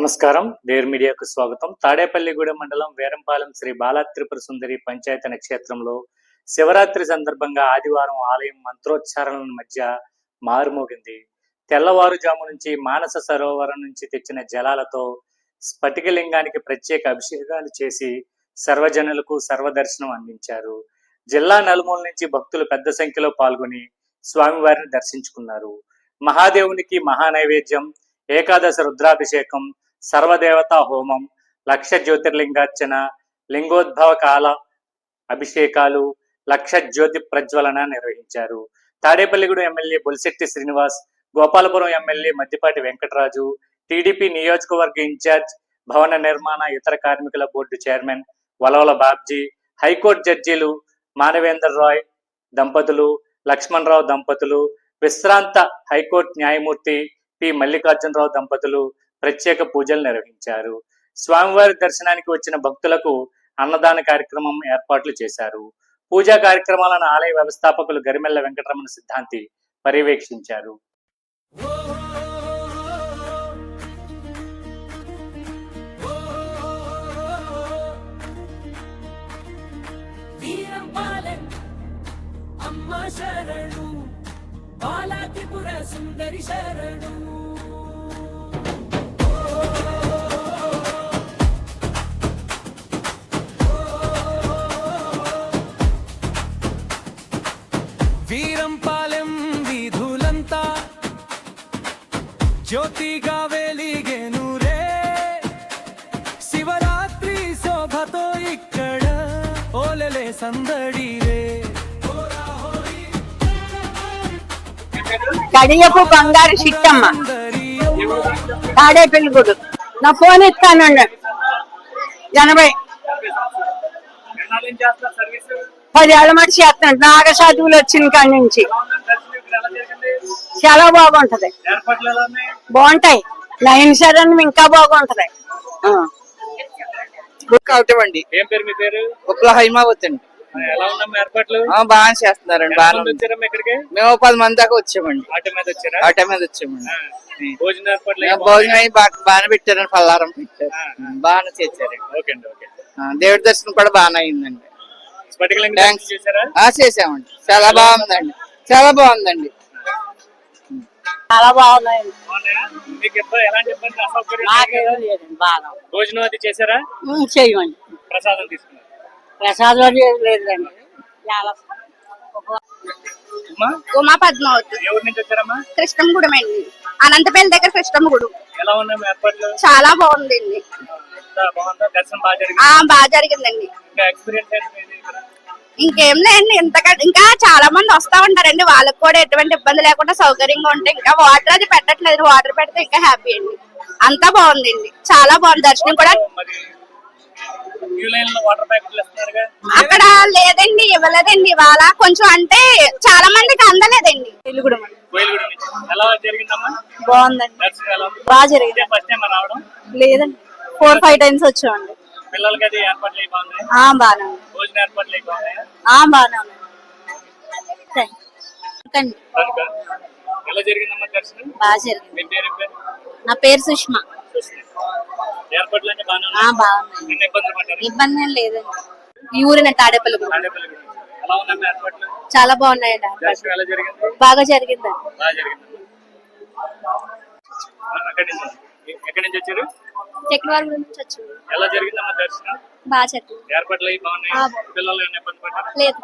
నమస్కారం. డేర్ మీడియాకు స్వాగతం. తాడేపల్లిగూడెం మండలం వేరంపాలెం శ్రీ బాలా త్రిపుర సుందరి పంచాయతీ నక్షత్రంలో శివరాత్రి సందర్భంగా ఆదివారం ఆలయం మంత్రోచ్చారణల మధ్య మారుమోగింది. తెల్లవారుజాము నుంచి మానస సరోవరం నుంచి తెచ్చిన జలాలతో స్ఫటికలింగానికి ప్రత్యేక అభిషేకాలు చేసి సర్వజనులకు సర్వదర్శనం అందించారు. జిల్లా నలుమూల నుంచి భక్తులు పెద్ద సంఖ్యలో పాల్గొని స్వామివారిని దర్శించుకున్నారు. మహాదేవునికి మహానైవేద్యం ఏకాదశ రుద్రాభిషేకం సర్వదేవతా హోమం లక్ష జ్యోతిర్లింగార్చన లింగోద్భవ కాల అభిషేకాలు లక్ష జ్యోతి ప్రజ్వలన నిర్వహించారు. Tadepalligudem MLA Bolisetti Srinivas Gopalapuram MLA Maddipati Venkataraju TDP నియోజకవర్గ ఇన్ఛార్జ్ భవన నిర్మాణ ఇతర కార్మికుల board chairman Valavala Babji high court జడ్జీలు మానవేందర్ రాయ్ దంపతులు లక్ష్మణరావు దంపతులు విశ్రాంత హైకోర్టు న్యాయమూర్తి పి మల్లికార్జునరావు దంపతులు ప్రత్యేక పూజలు నిర్వహించారు. స్వామివారి దర్శనానికి వచ్చిన భక్తులకు అన్నదాన కార్యక్రమం ఏర్పాట్లు చేశారు. పూజా కార్యక్రమాలను ఆలయ వ్యవస్థాపకులు గరిమెల్ల వెంకటరమణ సిద్ధాంతి పర్యవేక్షించారు. అమ్మ శరణు బాలాత్రిపుర సుందరి శరణు. వీరం పాలెం వీధులంతా జ్యోతిగా వెలిగెను రే శివరాత్రి శోభతో ఇక్కడ ఓలలే సందడి రే కడియపు బంగారు చిట్టమ్మ. గుడు నా ఫోన్ ఇస్తానండి ఎనభై. పది ఏళ్ళ మట్టి చేస్తున్నాడు నాగ చదువులు వచ్చిన కాడి నుంచి. చాలా బాగుంటది. బాగుంటాయి. లైన్ సరైన ఇంకా బాగుంటది. ఆ. బుక్ అవుతాం అండి. ఏం పేరు మీ పేరు? ఉప్ల హైమావత్ అండి. ఎలా ఉన్నాం ఏర్పాట్లు? బాగా చేస్తున్నారండి బాగా. వచ్చారమ్మా ఇక్కడికి? మేము పది మంది దాకా వచ్చామండి. ఆటో మీద వచ్చారా? ఆటో మీద వచ్చామండి. భోజన ఏర్పాట్లు భోజనం బాగా బాగానే పెట్టారండి పల్లారం పెట్టారు. బాగానే చేశారండి. ఓకే అండి ఓకే. ఆ, దేవుడి దర్శనం కూడా బాగానే అయిందండి. థ్యాంక్స్ చేసామండి చాలా బాగుందండి. చాలా బాగుందండి. చాలా బాగున్నాయండి. భోజనం అది చేశారా? ఉమ్, చెయ్యండి ప్రసాదం తీసుకున్నారు. ప్రసాదం అది లేదండి చాలా ఉమా? పద్మావతి. ఊరు నుంచి వచ్చారమ్మా? కృష్ణంగూడెం అండి. అనంతపల్లి దగ్గర కృష్ణంగూడెం ఎలా ఉన్నాయి ఏర్పాట్లు? చాలా బాగుందండి. అంతా బాగుందా? దర్శనం బాగా జరిగిందండి. ఎక్స్పీరియన్స్? ఇంకేం లేదండి ఇంతకంటే ఇంకా చాలా మంది వస్తా ఉంటారండి. వాళ్ళకి కూడా ఎటువంటి ఇబ్బంది లేకుండా సౌకర్యంగా ఉంటే ఇంకా వాటర్ అది పెట్టట్లేదు. వాటర్ పెడితే ఇంకా హ్యాపీ అండి. అంతా బాగుందండి. చాలా బాగుంది. దర్శనం కూడా అక్కడ లేదండి ఇవ్వలేదండి. ఇవాళ కొంచెం అంటే చాలా మందికి అందలేదండి. బాగుందండి. బాగా జరిగింది. లేదండి. ఫోర్ ఫైవ్ టైమ్స్ వచ్చామండి. పిల్లలకి అది ఏర్పాట్లు అయి బాగున్నాయి? ఆ బాగానే ఉంది భోజన ఏర్పాట్లు బాగానే ఎలా జరిగిందమ్మా దర్శనం? బాగా జరిగింది. నా పేరు సుష్మా. ఇబ్బంది ఏం లేదండి. ఈ ఊరిన తాడేపల్లి చాలా బాగున్నాయండి బాగా జరిగింది. ఎక్కడి నుంచి వచ్చారు? చక్రవారి నుంచి వచ్చింది ఎలా జరిగిందమ్మా దర్శనం? బాగా జరిగింది ఏర్పాట్లు అయి బాగున్నాయి. ఆ. పిల్లలు ఏమైనా ఇబ్బంది పడ్డారు? లేదు.